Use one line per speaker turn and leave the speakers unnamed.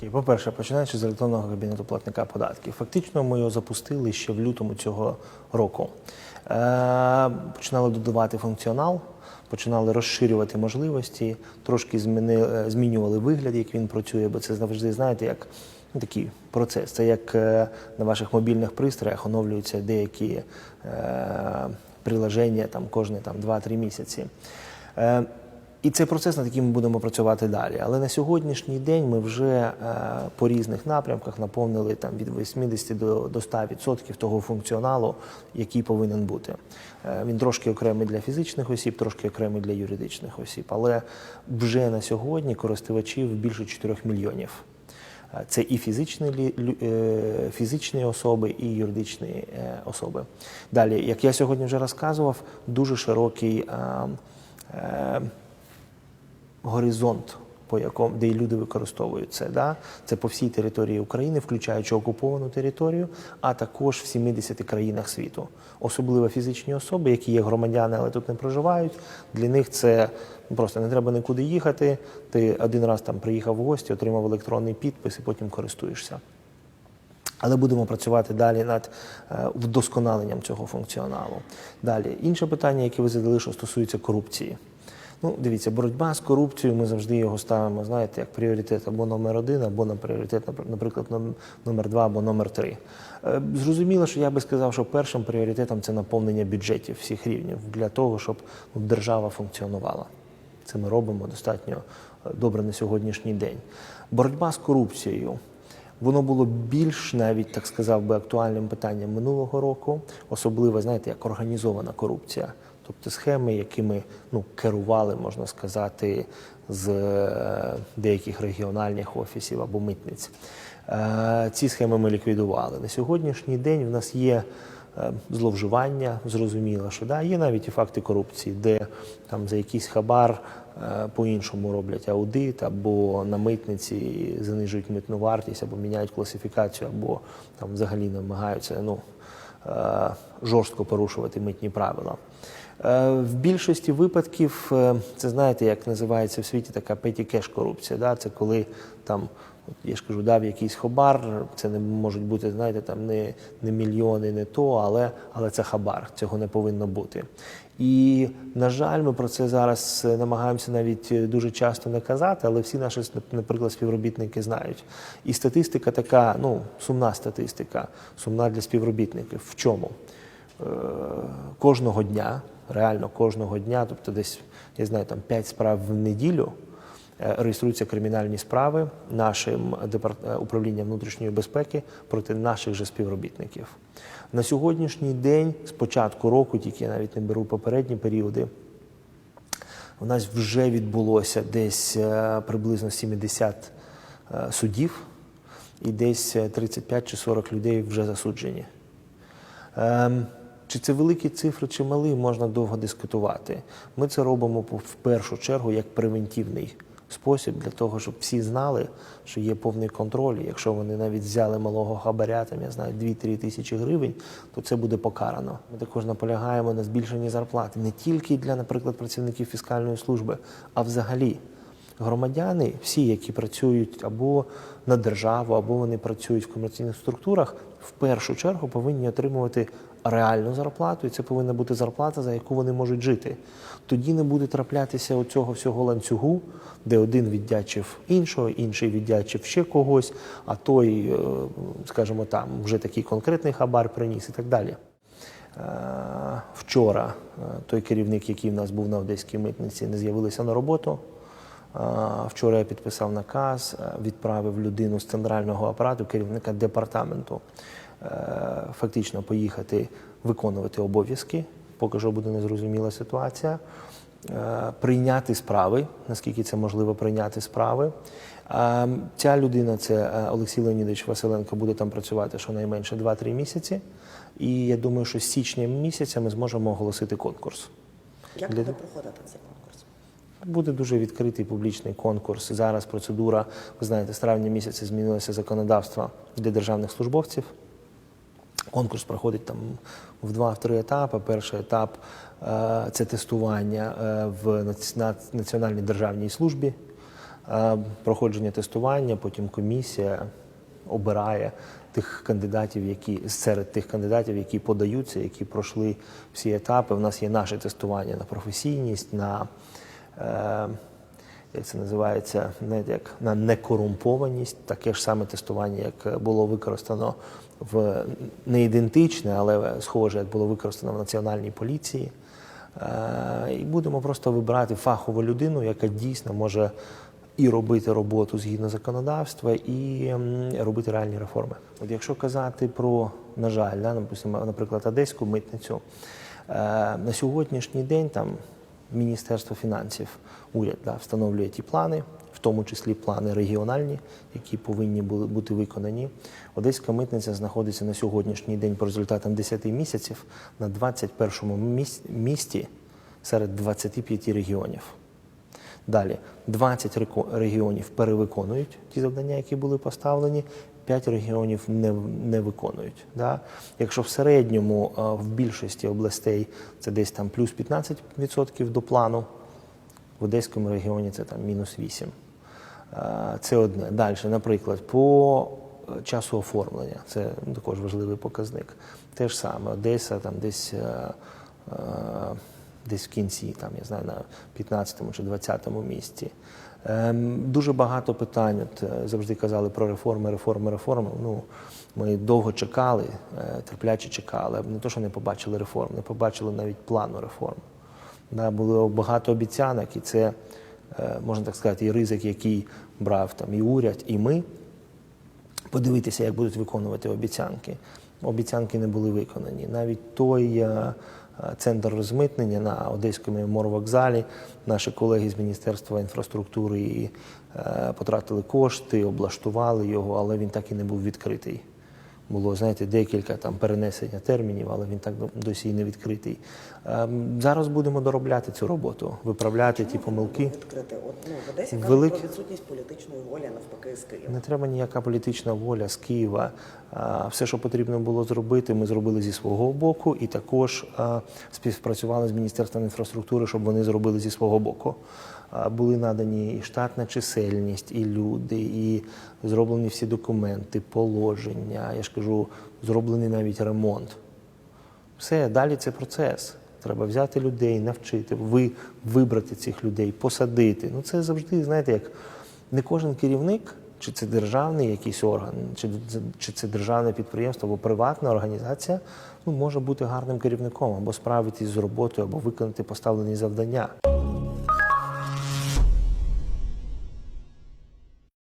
Окей, По-перше, починаючи з електронного кабінету платника податків. Фактично ми його запустили ще в лютому цього року. Е, починали додавати функціонал, починали розширювати можливості, трошки зміни, е, змінювали вигляд, як він працює, бо це завжди, знаєте, як ну, такий процес. Це як е, на ваших мобільних пристроях оновлюються деякі е, приложення там, кожні там, 2-3 місяці. Е, і цей процес, над яким ми будемо працювати далі. Але на сьогоднішній день ми вже е, по різних напрямках наповнили там від 80 до, до 100% того функціоналу, який повинен бути. Е, він трошки окремий для фізичних осіб, трошки окремий для юридичних осіб. Але вже на сьогодні користувачів більше 4 мільйонів. Е, Це і фізичні, фізичні особи, і юридичні особи. Далі, як я сьогодні вже розказував, дуже широкий е, е, горизонт, по якому де люди використовують це. Да? Це по всій території України, включаючи окуповану територію, а також в 70 країнах світу. Особливо фізичні особи, які є громадяни, але тут не проживають. Для них це ну, просто не треба нікуди їхати. Ти один раз там приїхав в гості, отримав електронний підпис і потім користуєшся. Але будемо працювати далі над е, вдосконаленням цього функціоналу. Далі інше питання, яке ви задали, що стосується корупції. Ну, дивіться, боротьба з корупцією, ми завжди його ставимо, знаєте, як пріоритет або номер один, або на пріоритет, напр- наприклад, ном- номер два або номер три. Е, Зрозуміло, що я би сказав, що першим пріоритетом це наповнення бюджетів всіх рівнів для того, щоб ну, держава функціонувала. Це ми робимо достатньо е, добре на сьогоднішній день. Боротьба з корупцією. Воно було більш навіть так сказав би актуальним питанням минулого року, особливо, знаєте, як організована корупція, тобто схеми, якими ну керували, можна сказати, з е, деяких регіональних офісів або митниць. Е, Ці схеми ми ліквідували. На сьогоднішній день в нас є е, зловживання, зрозуміло, що да, є навіть і факти корупції, де там за якийсь хабар по-іншому роблять аудит, або на митниці занижують митну вартість, або міняють класифікацію, або там взагалі намагаються ну, жорстко порушувати митні правила. Е, В більшості випадків е, це знаєте, як називається в світі така петі кеш корупція. Да? Це коли там, от я ж кажу, дав якийсь хабар, це не можуть бути, знаєте, там не, не мільйони, не то, але, але це хабар, цього не повинно бути. І, на жаль, ми про це зараз е, намагаємося навіть дуже часто не казати, але всі наші, наприклад, співробітники знають. І статистика така, ну, сумна статистика, сумна для співробітників. В чому? Е, кожного дня, реально кожного дня, тобто десь, я знаю, там 5 справ в неділю е, реєструються кримінальні справи нашим е, управлінням внутрішньої безпеки проти наших же співробітників. На сьогоднішній день, з початку року, тільки я навіть не беру попередні періоди, у нас вже відбулося десь е, приблизно 70 е, судів, і десь е, 35 чи 40 людей вже засуджені. Чи це великі цифри, чи малі, можна довго дискутувати. Ми це робимо в першу чергу як превентивний спосіб для того, щоб всі знали, що є повний контроль. Якщо вони навіть взяли малого хабаря, там я знаю 2-3 тисячі гривень, то це буде покарано. Ми також наполягаємо на збільшенні зарплати не тільки для, наприклад, працівників фіскальної служби, а взагалі. Громадяни, всі, які працюють або на державу, або вони працюють в комерційних структурах, в першу чергу повинні отримувати реальну зарплату, і це повинна бути зарплата, за яку вони можуть жити. Тоді не буде траплятися оцього всього ланцюгу, де один віддячив іншого, інший віддячив ще когось, а той, е, скажімо там, вже такий конкретний хабар приніс і так далі. Е, Вчора е, той керівник, який в нас був на одеській митниці, не з'явилися на роботу. Вчора я підписав наказ, відправив людину з центрального апарату, керівника департаменту, фактично поїхати виконувати обов'язки, поки що буде незрозуміла ситуація, е, прийняти справи, наскільки це можливо прийняти справи. Е, Ця людина, це е, Олексій Леонідович Василенко, буде там працювати щонайменше 2-3 місяці. І я думаю, що з січня місяця ми зможемо оголосити конкурс.
Як
Для-
буде проходити цей конкурс?
Буде дуже відкритий публічний конкурс. Зараз процедура, ви знаєте, з травня місяця змінилося законодавство для державних службовців. Конкурс проходить там в два-три етапи. Перший етап е, це тестування е, в Національній державній службі. е, проходження тестування, потім комісія обирає тих кандидатів, які серед тих кандидатів, які подаються, які пройшли всі етапи. У нас є наше тестування на професійність, на як це називається, не як на некорумпованість, таке ж саме тестування, як було використано в не ідентичне, але схоже, як було використано в національній поліції. Е, І будемо просто вибирати фахову людину, яка дійсно може і робити роботу згідно законодавства, і робити реальні реформи. От якщо казати про, на жаль, да, наприклад, одеську митницю, е, на сьогоднішній день там Міністерство фінансів, уряд да, встановлює ті плани, в тому числі плани регіональні, які повинні були бути виконані. Одеська митниця знаходиться на сьогоднішній день по результатам 10 місяців на 21-му міс- місці серед 25 регіонів. Далі 20 регіонів перевиконують ті завдання, які були поставлені. 5 регіонів не, не виконують. Да? Якщо в середньому в більшості областей це десь там плюс 15% до плану, в Одеському регіоні це там мінус 8. Е, Це одне. Далі, наприклад, по е, часу оформлення, це також важливий показник. Те ж саме, Одеса там десь, е, е, десь в кінці, там, я знаю, на 15-му чи 20-му місці. Ем, Дуже багато питань. От е, завжди казали про реформи, реформи, реформи. Ну, ми довго чекали, е, терпляче чекали, не то, що не побачили реформ, не побачили навіть плану реформ. Да, було багато обіцянок, і це, е, можна так сказати, і ризик, який брав там і уряд, і ми. Подивитися, як будуть виконувати обіцянки. Обіцянки не були виконані. Навіть той центр розмитнення на Одеському морвокзалі, наші колеги з Міністерства інфраструктури е, потратили кошти, облаштували його, але він так і не був відкритий. Було, знаєте, декілька там перенесення термінів, але він так досі і не відкритий. Ем, Зараз будемо доробляти цю роботу, виправляти ті помилки.
Відкрити. От, ну, в Одесі
Велик-
про відсутність політичної волі, навпаки, з Києва.
Не треба ніяка політична воля з Києва. А, Все, що потрібно було зробити, ми зробили зі свого боку, і також а, співпрацювали з Міністерством інфраструктури, щоб вони зробили зі свого боку. Були надані і штатна чисельність, і люди, і зроблені всі документи, положення. Я ж кажу, зроблений навіть ремонт. Все, далі це процес. Треба взяти людей, навчити, ви вибрати цих людей, посадити. Ну це завжди, знаєте, як не кожен керівник, чи це державний якийсь орган, чи, чи це державне підприємство або приватна організація, ну може бути гарним керівником або справитись з роботою, або виконати поставлені завдання.